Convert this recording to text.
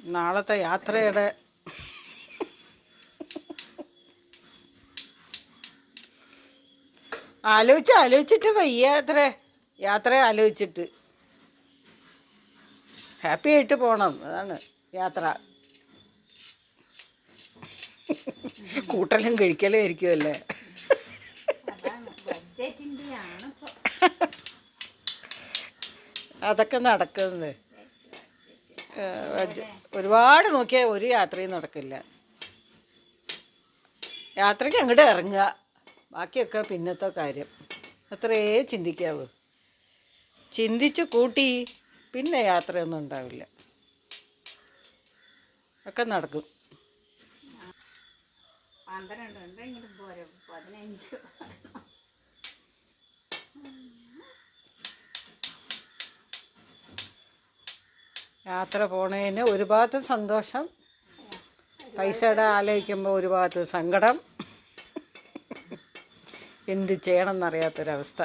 നാളത്തെ യാത്രയുടെ ആലോചിച്ച് ആലോചിച്ചിട്ട് വയ്യ അത്ര. യാത്ര ആലോചിച്ചിട്ട്. ഹാപ്പി ആയിട്ട് പോകണം അതാണ് യാത്ര. കൂട്ടലും കഴിക്കലും ആയിരിക്കുമല്ലേ അതൊക്കെ നടക്കുന്നത്. ഒരുപാട് നോക്കിയാൽ ഒരു യാത്രയും നടക്കില്ല. യാത്രയ്ക്ക് അങ്ങോട്ട് ഇറങ്ങുക. ബാക്കിയൊക്കെ പിന്നത്തെ കാര്യം. അത്രയേ ചിന്തിക്കാവൂ. ചിന്തിച്ച് കൂട്ടി പിന്നെ യാത്രയൊന്നും ഉണ്ടാവില്ല. ഒക്കെ നടക്കും. പന്ത്രണ്ട് പതിനഞ്ച്. യാത്ര പോണതിന് ഒരു ഭാഗത്ത് സന്തോഷം. പൈസയുടെ ആലോചിക്കുമ്പോൾ ഒരു ഭാഗത്ത് സങ്കടം. എന്ത് ചെയ്യണം എന്നറിയാത്തൊരവസ്ഥ